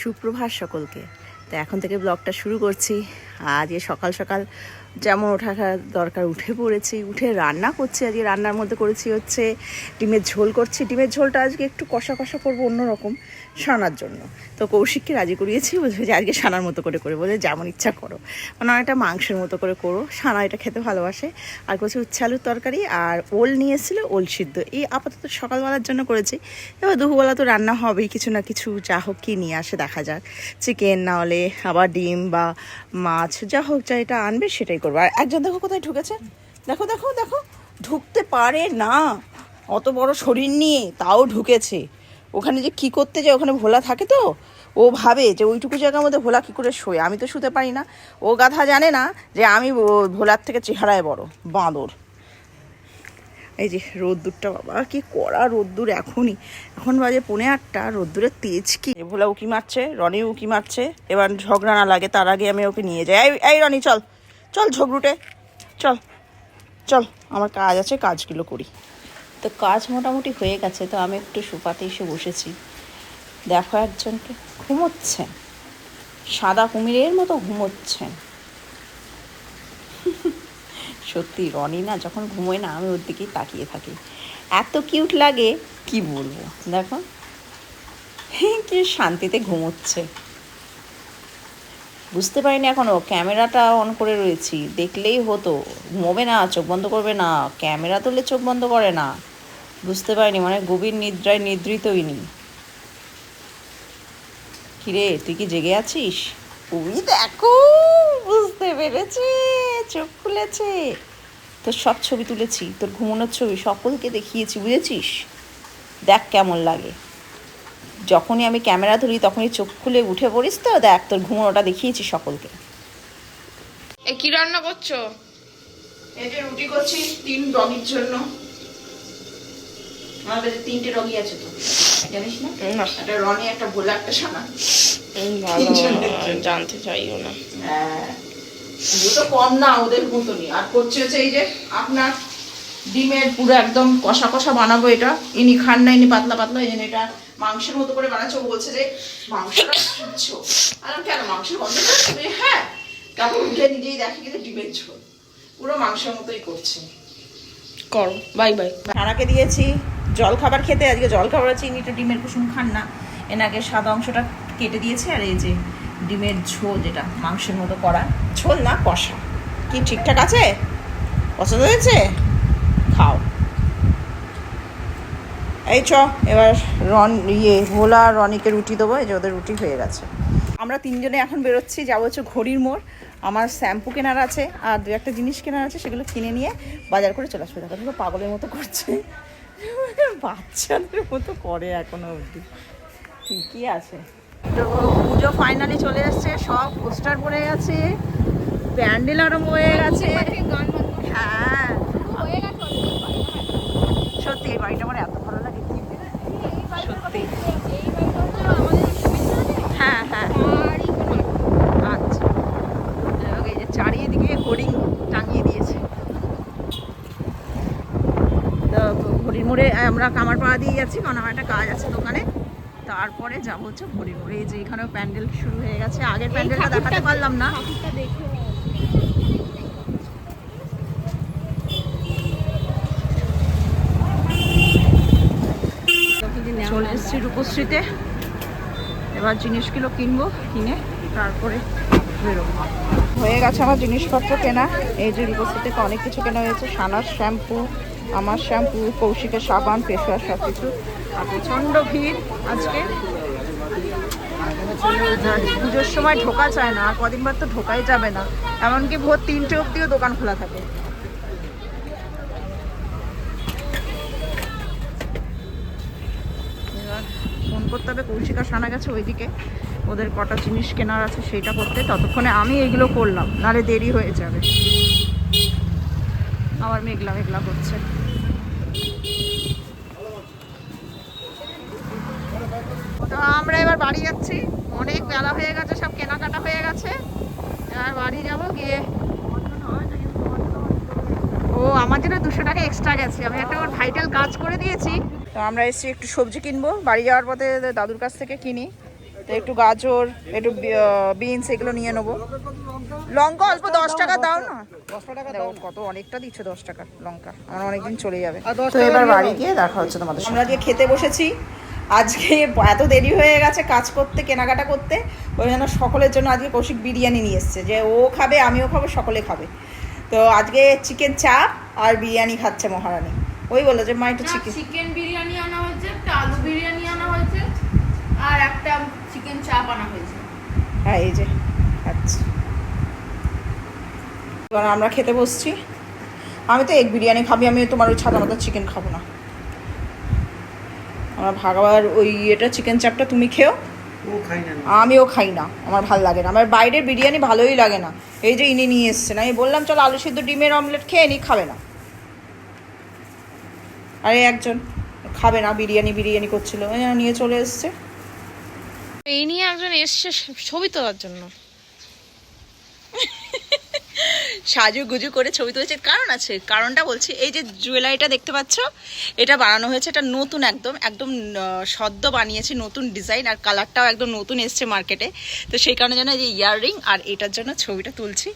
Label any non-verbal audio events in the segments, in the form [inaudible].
সুপ্রভাত সকলকে। তো এখন থেকে ব্লগটা শুরু করছি। আজ এ সকাল সকাল যেমন ওঠা দরকার, উঠে পড়েছি, উঠে রান্না করছি। আজকে রান্নার মধ্যে করেছি হচ্ছে ডিমের ঝোল করছি। ডিমের ঝোলটা আজকে একটু কষা কষা করব অন্যরকম সানার জন্য। তো কৌশিককে রাজি করিয়েছি, বলছে যে আজকে সানার মতো করে করে। বলে যেমন ইচ্ছা করো। মানে অনেকটা মাংসের মতো করে করো। সানা এটা খেতে ভালোবাসে। আর করছি উচ্ছে আলুর তরকারি আর ওল নিয়ে এসেছিল ওল সিদ্ধ। এই আপাতত সকালবেলার জন্য করেছি। এবার দুপুরবেলা তো রান্না হবেই, কিছু না কিছু যা হোক কী নিয়ে আসে দেখা যাক। চিকেন না হলে আবার ডিম বা মাছ যা হোক, যা এটা আনবে, সেটাই করব। আর একজন দেখো কোথায় ঢুকেছে? দেখো দেখো দেখো, ঢুকতে পারে না। অত বড় শরীর নিয়ে তাও ঢুকেছে। ওখানে যে কি করতে যায়, ওখানে ভোলা থাকে তো? ও ভাবে যে ওইটুকু জায়গার মধ্যে ভোলা কী করে শোয়? আমি তো শুতে পারি না। ও গাধা জানে না যে আমি ভোলার থেকে চেহারায় বড়, বাঁদর। এই যে রোদ্দুরটা বাবা কি কড়া রোদ্দুর এখনই। এখন বাজে পৌনে আটটা রোদ্দুরের তেজ কি? ভোলা উকি মারছে রনি উকি মারছে এবার ঝগড়া না লাগে তার আগে আমি ওকে নিয়ে যাই। এই- এই রনি চল চল ঝগড়ুটে চল চল আমার কাজ আছে কাজগুলো করি। তো কাজ মোটামুটি হয়ে গেছে তো আমি একটু সুপাতে এসে বসেছি। দেখো একজনকে ঘুমোচ্ছেন সাদা কুমিরের মতো ঘুমোচ্ছেন সত্যি, রনি না যখন ঘুমোয় না, আমি ওর দিকেই তাকিয়ে থাকি। এত কিউট লাগে, কি বলব? দেখো। কি শান্তিতে ঘুমোচ্ছে। বুঝতে পারিনি এখনও, ক্যামেরাটা অন করে রয়েছি। দেখলেই হতো, ঘুমোবে না, চোখ বন্ধ করবে না, ক্যামেরা তুললে চোখ বন্ধ করে না। বুঝতে পারিনি মানে গভীর নিদ্রায় নিদ্রিতই নি। কিরে, তুই কি জেগে আছিস? ওই দেখো বুঝতে পেরেছে চোখ খুলেছে। তোর সব ছবি তুলেছি তোর ঘুমানোর ছবি সকলকে দেখিয়েছি বুঝেছিস? দেখ কেমন লাগে। যখনই আমি ক্যামেরা ধরি তখনই চোখ খুলে উঠে পড়িস তো দেখ তোর ঘুমানোটা দেখিয়েছি সকলকে। এ কি রান্না করছ? এই যে রুটি করছি তিন ডগির জন্য। আমার কাছে তিনটে ডগি আছে তো জানিস না? একটা রনি একটা ভোলা একটা সানা। জানতে চাইও না। হ্যাঁ তো কম না ওদের মতনই আর করছে হচ্ছে এই যে আপনার ডিমের পুরো একদম কষা কষা বানাবো এটা। ইনি খান না ইনি পাতলা পাতলা এই জন্য এটা মাংসের মতো করে বানাচ্ছে। ও বলছে যে মাংসটা খাচ্ছ আর কেন মাংসের গন্ধ পাচ্ছি? হ্যাঁ তারপর উঠে নিজেই দেখে কিন্তু ডিমের ঝোল। পুরো মাংসের মতোই করছে। করো বাই বাই। সারাকে দিয়েছি। জল খাবার খেতে আজকে জল খাবার আছে ইনি তো ডিমের কুসুম খান না। এনাকে সাদা অংশটা কেটে দিয়েছে আর এই যে ডিমের ঝোল যেটা, মাংসের মতো করা। ঝোল না, কষা। কি ঠিকঠাক আছে? পছন্দ হয়েছে? খাও। এই চ, এবার রন ইয়ে ভোলা রনিকে রুটি দেবো, এই যে ওদের রুটি হয়ে গেছে। আমরা তিনজনে এখন বেরোচ্ছি, যাব হচ্ছে ঘড়ির মোড়। আমার শ্যাম্পু কেনার আছে, আর দু একটা জিনিস কেনার আছে, সেগুলো কিনে নিয়ে বাজার করে চলে আসবে। দেখো, পাগলের মতো করছে। বাচ্চাদের মতো করে এখনও অবধি। ঠিকই আছে। পুজো ফাইনালি চলে এসছে, সব পোস্টার পড়ে গেছে, প্যান্ডেল আরম্ভ হয়ে গেছে। হ্যাঁ। সত্যি, এই বাড়িটা আমার এত ভালো লাগে। সত্যি। হ্যাঁ হ্যাঁ। আচ্ছা। চারিদিকে টাঙিয়ে দিয়েছে। তো মোড়ে আমরা কামারপাড়া দিয়ে যাচ্ছি, কারণ আমার একটা কাজ আছে দোকানে। তারপরে যাব হচ্ছে মোড়ে এই যে এখানেও প্যান্ডেল শুরু হয়ে গেছে। আগের প্যান্ডেলটা দেখাতে পারলাম না। চলে এসেছি রূপশ্রীতে। এবার জিনিসগুলো কিনবো কিনে তারপরে বেরোবো। হয়ে গেছে আমার জিনিসপত্র কেনা। এই যে রূপশ্রীতে অনেক কিছু কেনা হয়েছে। সানার শ্যাম্পু আমার শ্যাম্পু, কৌশিকের সাবান, ফেসওয়াশ সব কিছু আর প্রচণ্ড ভিড় আজকে। পুজোর সময় ঢোকা যায় না আর কদিন বার তো ঢোকাই যাবে না। এমনকি ভোর তিনটে অব্দিও দোকান খোলা থাকে। ফোন করতে হবে, কৌশিকা সানা গেছে ওইদিকে। ওদের কটা জিনিস কেনার আছে, সেইটা করতে। ততক্ষণে আমি এগুলো করলাম, নাহলে দেরি হয়ে যাবে। আবার মেঘলা মেঘলা করছে। তো আমরা এবার বাড়ি যাচ্ছি। অনেক বেলা হয়ে গেছে, সব কেনাকাটা হয়ে গেছে। এবার বাড়ি যাব গিয়ে। ও, আমার জন্য দুশো টাকা এক্সট্রা গেছে। আমি একটা ভাইটাল কাজ করে দিয়েছি। তো আমরা এসেছি একটু সবজি কিনবো। বাড়ি যাওয়ার পথে দাদুর কাছ থেকে কিনি। তো একটু গাজর, একটু বিনস এগুলো নিয়ে নেব। লঙ্কা অল্প দশ টাকা দাও না। দেখো কত অনেকটা দিচ্ছ দশ টাকা লঙ্কা। আমার অনেকদিন চলে যাবে। আর তো এবার বাড়ি গিয়ে দেখা হচ্ছে তোমাদের আমরা আজকে খেতে বসেছি আজকে এত দেরি হয়ে গেছে কাজ করতে কেনাকাটা করতে ওই জন্য সকলের জন্য আজকে কৌশিক বিরিয়ানি নিয়ে এসছে। যে ও খাবে আমিও খাব সকলে খাবে। তো আজকে চিকেন চাপ আর বিরিয়ানি খাচ্ছে মহারানী। ওই বলল যে মা একটু চিকেন চিকেন বিরিয়ানি আনা হয়েছে একটা আলু বিরিয়ানি আনা হয়েছে আর একটা চিকেন চাপ আনা হয়েছে। হ্যাঁ এই যে আচ্ছা। এবার আমরা খেতে বসছি। আমি তো এগ বিরিয়ানি খাবি আমি তোমার ওই ছাদা মাথা চিকেন খাব না। আমার ভাগাবার ওই এটা চিকেন চাপটা তুমি খেও। খাই আমিও খাই না আমার ভালো লাগে না। আমার বাইরের বিরিয়ানি ভালোই লাগে না। এই যে ইনি নিয়ে এসছেন আমি বললাম চলো আলু সিদ্ধ ডিমের অমলেট খেয়ে নি খাবে না। আরে একজন খাবে না বিরিয়ানি বিরিয়ানি করছিল। নিয়ে চলে এসছে। এই নিয়ে একজন এসছে ছবি তোলার জন্য। সাজু গুজু করে ছবি তুলেছে। কারণ আছে। কারণটা বলছি এই যে জুয়েলারিটা দেখতে পাচ্ছ এটা বানানো হয়েছে এটা নতুন একদম একদম সদ্য বানিয়েছি নতুন ডিজাইন আর কালারটাও একদম নতুন এসছে মার্কেটে। তো সেই কারণে জন্য এই যে ইয়াররিং আর এটার জন্য ছবিটা তুলছি।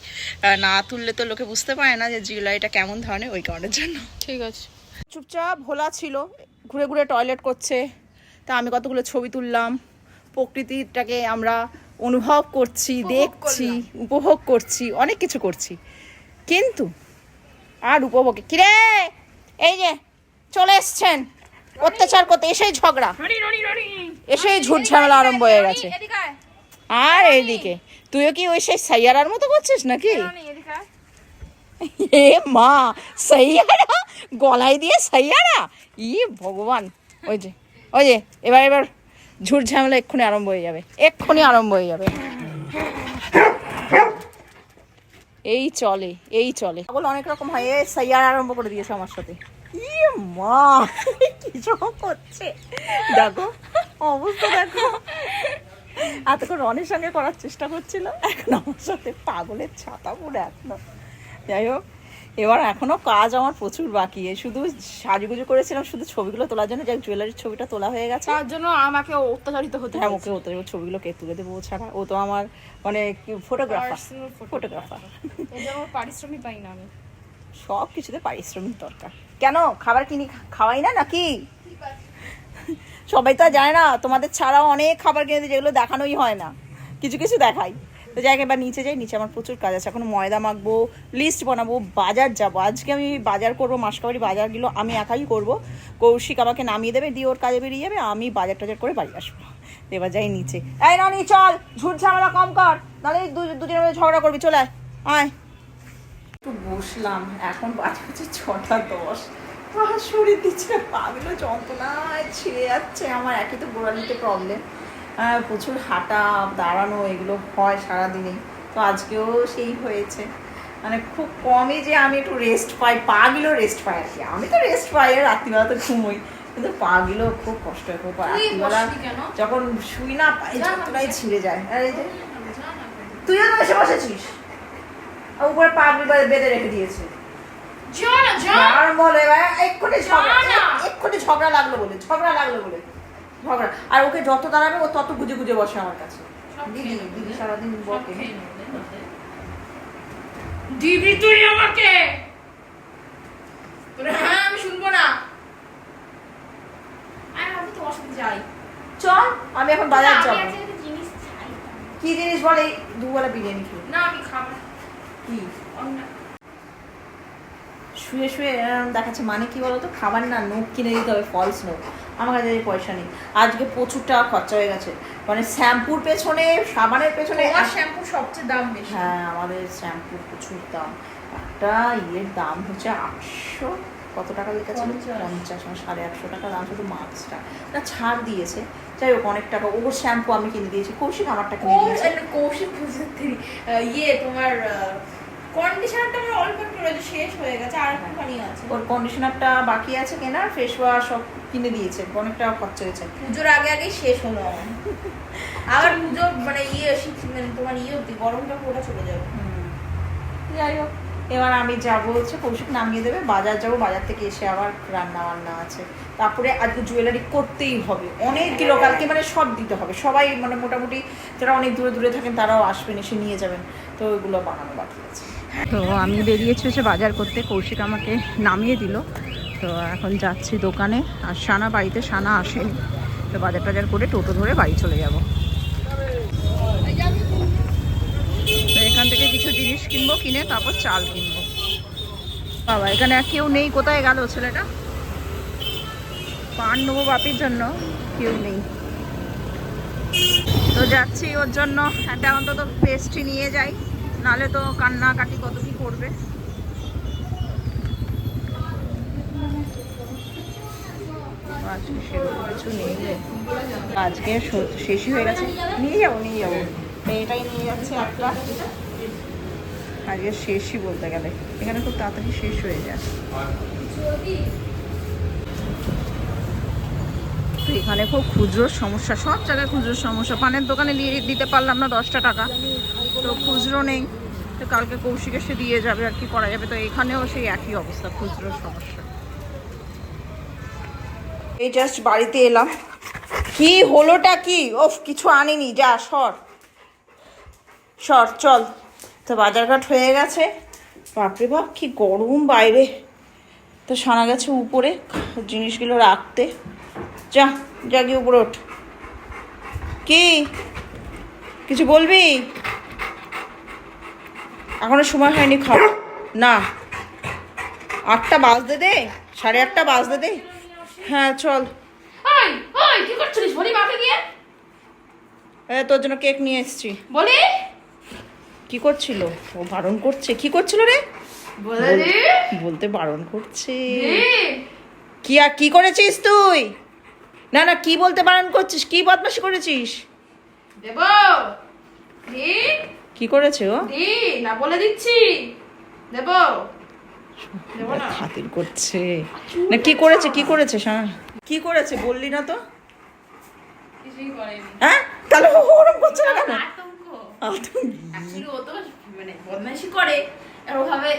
না তুললে তো লোকে বুঝতে পারে না যে জুয়েলারিটা কেমন ধরনের ওই কারণের জন্য। ঠিক আছে। চুপচাপ ভোলা ছিল ঘুরে ঘুরে টয়লেট করছে। তা আমি কতগুলো ছবি তুললাম প্রকৃতিটাকে আমরা অনুভব করছি দেখছি উপভোগ করছি অনেক কিছু করছি। কিন্তু আর উপভোগে কিরে? এই যে চলে এসছেন। অত্যাচার করতে এসেই ঝগড়া। এসেই ঝুট ঝামেলা আরম্ভ হয়ে গেছে। আর এইদিকে তুইও কি ওই সেই সাইয়ারার মতো করছিস নাকি? এ মা সাইয়ারা? গলায় দিয়ে সাইয়ারা? ই ভগবান। ওই যে ওই যে এবার এবার ঝুট ঝামেলা এক্ষুনি আরম্ভ হয়ে যাবে। এক্ষুনি আরম্ভ হয়ে যাবে। এই চলে এই চলে। বলে অনেক রকম হয় এ সাইয়ার আরম্ভ করে দিয়েছে আমার সাথে। ই মা, [laughs] কি সব করছে? দেখো, অবস্থা দেখো। এতক্ষণ রনের সঙ্গে করার চেষ্টা করছিল, এখন আমার সাথে পাগলের ছাতা পড়ে এখন যাই হোক এবার এখনও কাজ আমার প্রচুর বাকি। শুধু সাজুগুজু করেছিলাম শুধু ছবিগুলো তোলার জন্য যাই জুয়েলারির ছবিটা তোলা হয়ে গেছে। তার জন্য আমাকে অত্যাচারিত হতে হ্যাঁ ওকে হবে ছবিগুলো কে তুলে দেবো ছাড়া? ও তো আমার মানে ফটোগ্রাফার ফটোগ্রাফার পারিশ্রমিক পাই না আমি। সব কিছুতে পারিশ্রমিক দরকার। কেন? খাবার কিনি খাওয়াই না নাকি? সবাই তো আর জানে না তোমাদের ছাড়াও অনেক খাবার কিনে যেগুলো দেখানোই হয় না। কিছু কিছু দেখাই। তো যাই এবার নিচে যাই, নিচে আমার প্রচুর কাজ আছে। এখন ময়দা মাখবো লিস্ট বানাবো, বাজার যাব। আজকে আমি বাজার করব মাসকাবারি বাজারগুলো আমি একাই করব। কৌশিক আমাকে নামিয়ে দেবে, দিয়ে ওর কাজে বেরিয়ে যাবে, আমি বাজার টাজার করে বাড়ি আসব। এবার যাই নিচে। এই নানি, চল, ঝুট ঝামেলা কম কর। নাহলে দুজনের মধ্যে ঝগড়া করবি, চলে আয় একটু বসলাম, এখন বাজে হচ্ছে ছটা দশ। শরীর দিচ্ছে পাগুলো ছিঁড়ে যাচ্ছে। আমার একই তো গোড়ালিতে প্রবলেম প্রচুর হাঁটা দাঁড়ানো এগুলো হয় সারাদিনে তো আজকেও সেই হয়েছে। মানে খুব কমই যে আমি একটু রেস্ট পাই পা পাগুলো রেস্ট পাই আর কি। আমি তো রেস্ট পাই আর রাত্রিবেলা তো ঘুমোই। কিন্তু পা পাগুলো খুব কষ্ট হয় খুব রাত্রিবেলা যখন শুই না পাই যতটাই ছিঁড়ে যায়। আর এই যে তুইও তো এসে বসেছিস। উপরে পাগড়ি বা- বেঁধে রেখে দিয়েছে। ঝগড়া লাগল বলে ঝগড়া লাগল বলে। ঝগড়া। আর ওকে যত দাঁড়াবে ও তত গুজে গুজে বসে আমার কাছে। দিদি দিদি সারাদিন বকে। দিবি তুই আমাকে? হ্যাঁ আমি শুনব না। আমি তোমার সাথে যাই। চল আমি এখন বাজার যাব। জিনিস কি জিনিস বলে এই দুবেলা বিরিয়ানি খেয়ে না। আমি খাব কি? অন্য শুয়ে শুয়ে এরম দেখাচ্ছে মানে কি বলতো? খাবার না নোখ কিনে দিতে হবে ফলস নোখ আমার কাছে পয়সা নেই। আজকে প্রচুর টাকা খরচা হয়ে গেছে। মানে শ্যাম্পুর পেছনে সাবানের পেছনে এক- শ্যাম্পুর সবচেয়ে দাম বেশি। হ্যাঁ আমাদের শ্যাম্পুর প্রচুর দাম। একটা ইয়ের দাম হচ্ছে আটশো কত টাকা লিখেছে পঞ্চাশ। পঞ্চাশ মানে সাড়ে আটশো টাকা দাম শুধু মাস্কটা। না ছাড় দিয়েছে। যাই হোক অনেক টাকা। ওর শ্যাম্পু আমি কিনে দিয়েছি কৌশিক আমারটা কিনে দিয়েছে। কৌশিক কৌশিক ইয়ে তোমার কন্ডিশনারটা আমার অল্প একটু রয়েছে শেষ হয়ে গেছে আর একটুখানি আছে। ওর কন্ডিশনারটা বাকি আছে কেনার ফেস ওয়াশ সব কিনে দিয়েছে অনেক টাকা খরচা হয়েছে। পুজোর আগে আগে শেষ হলো আমার। আবার পুজো মানে ইয়ে মানে তোমার ইয়ে অব্দি গরমটা পুরোটা চলে যাবে। হুম। যাই হোক এবার আমি যাব হচ্ছে কৌশিক নামিয়ে দেবে বাজার যাব বাজার থেকে এসে আবার রান্না বান্না আছে। তারপরে আজকে জুয়েলারি করতেই হবে অনেকগুলো কালকে মানে সব দিতে হবে। সবাই মানে মোটামুটি যারা অনেক দূরে দূরে থাকেন তারাও আসবেন এসে নিয়ে যাবেন। তো ওইগুলো বানানো বাকি আছে। তো আমি বেরিয়েছি হচ্ছে বাজার করতে কৌশিক আমাকে নামিয়ে দিল। তো এখন যাচ্ছি দোকানে। আর সানা বাড়িতে সানা আসেনি। তো বাজার টাজার করে টোটো ধরে বাড়ি চলে যাব। তো এখান থেকে কিছু জিনিস কিনবো, কিনে তারপর চাল কিনবো। বাবা, এখানে আর কেউ নেই। কোথায় গেল ছেলেটা? পান নেব বাপির জন্য। কেউ নেই। তো যাচ্ছি ওর জন্য। একটা অন্তত পেস্ট্রি নিয়ে যাই। নালে তো কান্নাকাটি কত কি করবে? আজকে কিছু নেই শেষই হয়ে গেছে। নিয়ে যাব নিয়ে যাব। এটাই নিয়ে যাচ্ছে একটা আজকে শেষই বলতে গেলে। এখানে খুব তাড়াতাড়ি শেষ হয়ে যায়। তো এখানে খুব খুচরো সমস্যা, সব জায়গায় খুচরো সমস্যা। পানের দোকানে দিয়ে দিতে পারলাম না দশটা টাকা। তো খুচরো নেই। তো কালকে কৌশিক এসে দিয়ে যাবে আর কি করা যাবে। তো এখানেও সেই একই অবস্থা খুচরো সমস্যা। এই জাস্ট বাড়িতে এলাম। কি হলোটা কি? ওফ, কিছু আনিনি, যা, সর। সর, চল। তো বাজারঘাট হয়ে গেছে। বাপরে বাপ, কি গরম বাইরে। তো শোনা গেছে উপরে জিনিসগুলো রাখতে। যা যা গিয়ে উপরে ওঠ। কি? কিছু বলবি? এখনও সময় হয়নি খাও। না। আটটা বাজতে দে সাড়ে আটটা বাজতে দে। হ্যাঁ চল। ওই ওই কি করছিস বলি মাকে গিয়ে। এ, তোর জন্য কেক নিয়ে এসেছি। বলি। কি করছিল? ও বারণ করছে। কি করছিল রে? বলতে বারণ করছে। কি আর কি করেছিস তুই? না না কি বলতে বারণ করছিস? কি বদমাশি করেছিস? দেব। কি করেছে ও? দি না বলে দিচ্ছি। দেব। দেব না। খাতির করছে। না কি করেছে কি করেছে শোনা? কি করেছে বললি না তো? কিছুই করেনি। হ্যাঁ? তাহলে ওরম করছে না কেন? মানে বদমাইশি করে। ওভাবে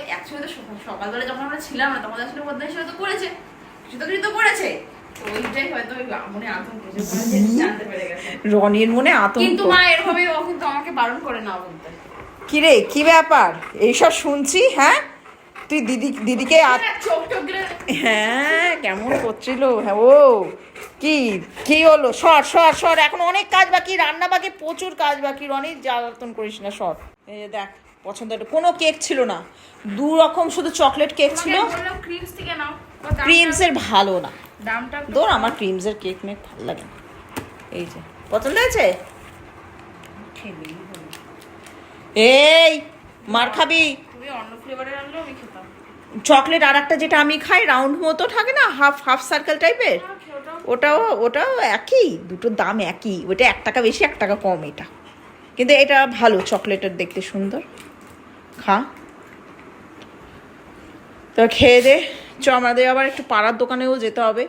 সকালবেলা যখন আমরা ছিলাম না তখন আসলে বদমাইশি হয়তো করেছে। কিছু তো কিছু তো করেছে। রনির মনে আতঙ্ক। কিন্তু মা এরভাবে ও কিন্তু আমাকে বারণ করে না বলতে। কি রে কি ব্যাপার? এইসব শুনছি হ্যাঁ? তুই দিদি দিদিকে হ্যাঁ, হ্যাঁ কেমন করছিল হ্যাঁ ও। কি কি হলো? সর সর সর এখন অনেক কাজ বাকি রান্না বাকি প্রচুর কাজ বাকি। অনেক জ্বালাতন করিস না সর। এই দেখ পছন্দ হলো কোনো কেক ছিল না। দু রকম শুধু চকলেট কেক ছিল। ক্রিমস থেকে নাও। ক্রিমসের ভালো না। দামটা দৌড় আমার ক্রিমসের কেক মেক ভালো লাগে এই যে পছন্দ হয়েছে? এই মার খাবি। তুমি অন্য ফ্লেভারের আনলেও আমি খেতাম। চকলেট আর একটা যেটা আমি খাই রাউন্ড মতো থাকে না হাফ হাফ সার্কেল টাইপের ওটাও ওটাও ওটাও একই দুটোর দাম একই। ওটা এক টাকা বেশি এক টাকা কম এটা। কিন্তু এটা ভালো চকলেটের দেখতে সুন্দর। খা। তো খেয়ে দে। চ আমাদের আবার একটু পাড়ার দোকানেও যেতে হবে।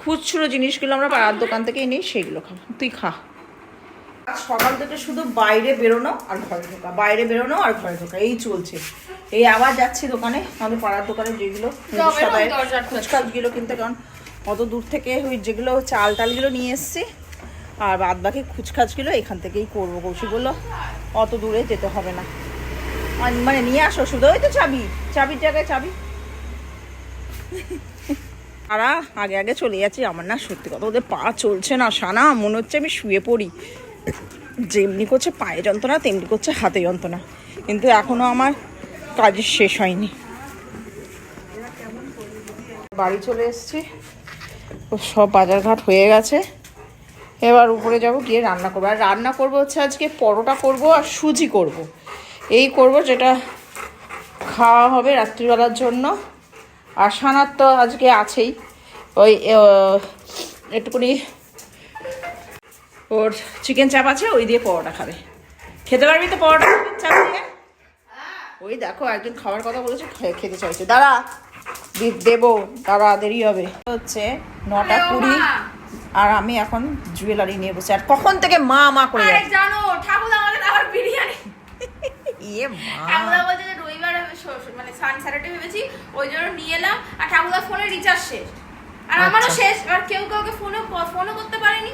খুচরো জিনিসগুলো আমরা পাড়ার দোকান থেকে নিই সেগুলো খা তুই খা। আজ সকাল থেকে শুধু বাইরে বেরোনো আর ঘরে ঢোকা। বাইরে বেরোনো আর ঘরে ঢোকা এই চলছে। এই আবার যাচ্ছি দোকানে আমাদের পাড়ার দোকানে যেগুলো ফুচকাগুলো কিনতে কারণ অত দূর থেকে ওই যেগুলো চাল টালগুলো নিয়ে এসছি আর বাদ বাকি খুচখাচগুলো এখান থেকেই করব। কৌশি বলল অত দূরে যেতে হবে না। মানে নিয়ে আসো শুধু ওই তো চাবি চাবির জায়গায় চাবি। [laughs] তারা আগে আগে চলে যাচ্ছি। আমার না সত্যি কথা ওদের পা চলছে না সানা মনে হচ্ছে আমি শুয়ে পড়ি। যেমনি করছে পায়ে যন্ত্রণা, তেমনি করছে হাতে যন্ত্রণা। কিন্তু এখনও আমার কাজ শেষ হয়নি। বাড়ি চলে এসেছি। সব বাজারঘাট হয়ে গেছে। এবার উপরে যাব গিয়ে রান্না করব। আর রান্না করব হচ্ছে আজকে পরোটা করব আর সুজি করব। এই করব যেটা খাওয়া হবে রাত্রিবেলার জন্য। আর সানার তো আজকে আছেই। ওই আহ, একটুখানি ওর চিকেন চাপ আছে ওই দিয়ে পরোটা খাবে। খেতে পারবি তো পরোটা চাপ দিয়ে? ওই দেখো একজন খাওয়ার কথা বলেছে খেতে চাইছে। দাঁড়া দেবো দাঁড়া দেরি হবে। হচ্ছে নটা কুড়ি আর আমি এখন জুয়েলারি নিয়ে বসে আর কখন থেকে মা মা করে জানো ঠাকুর আমাকে বিরিয়ানি। ইয়ে মা। মানে স্যাটারডে ভেবেছি ওই জন্য নিয়ে এলাম আর ঠাকুরদার ফোনে রিচার্জ শেষ। আর আমারও আচ্ছা। শেষ আর কেউ কাউকে ফোনও ফোনও করতে পারেনি।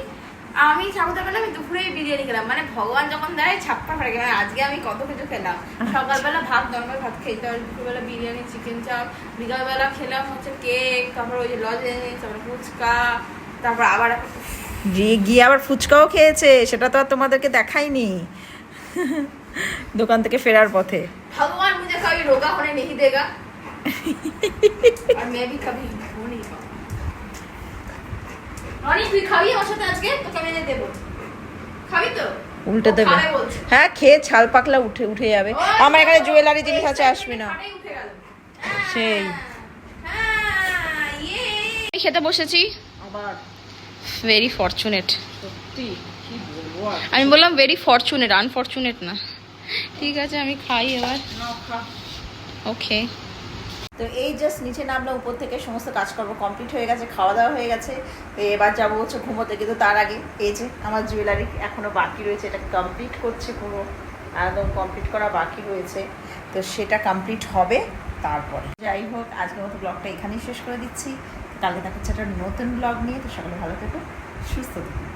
আমি ঠাকুরদার বেলা আমি দুপুরেই বিরিয়ানি খেলাম মানে ভগবান যখন দেয় ছাপ্পা ফেলে মানে আজকে আমি কত কিছু খেলাম। আচ্ছা। সকালবেলা ভাত নর্মাল ভাত খেতে হয় দুপুরবেলা বিরিয়ানি চিকেন চাপ বিকালবেলা খেলাম হচ্ছে কেক তারপর ওই যে লজেন্স তারপর ফুচকা তারপর আবার গিয়ে আবার ফুচকাও খেয়েছে সেটা তো আর তোমাদেরকে দেখাইনি। [laughs] দোকান থেকে ফেরার পথে। कभी रोगा होने नहीं देगा और मैं भी कभी हो नहीं पाऊंगा রনি তুই খাবি আমার সাথে আজকে তোকে আমি এনে দেবো খাবি তো উল্টে ও দেবে খাবে বলছে। হ্যাঁ খেয়ে ছাল পাকলা উঠে উঠে যাবে ওই আমার এখানে তো, জুয়েলারি জিনিস এই আছে সাইড আসবে থেকে না খাটেই উঠে গেল। সেই। হ্যাঁ, ইয়ে। খেতে বসেছি আবার ভেরি ফরচুনেট সত্যি কি বলবো আর আমি বললাম ভেরি ফরচুনেট আনফরচুনেট না ঠিক আছে, আমি খাই এবার। ওকে তো এই জাস্ট নিচে নামলাম, উপর থেকে সমস্ত কাজকর্ম কমপ্লিট হয়ে গেছে খাওয়া দাওয়া হয়ে গেছে। তো এবার যাব হচ্ছে ঘুমোতে, কিন্তু তার আগে এই যে আমার জুয়েলারি এখনও বাকি রয়েছে, এটা কমপ্লিট করছে পুরো। একদম কমপ্লিট করা বাকি রয়েছে। তো সেটা কমপ্লিট হবে তারপরে। যাই হোক, আজকের মতো ব্লগটা এখানেই শেষ করে দিচ্ছি। কালকে দেখাচ্ছে একটা নতুন ব্লগ নিয়ে। তো সকালে ভালো থেকো, সুস্থ থেকো।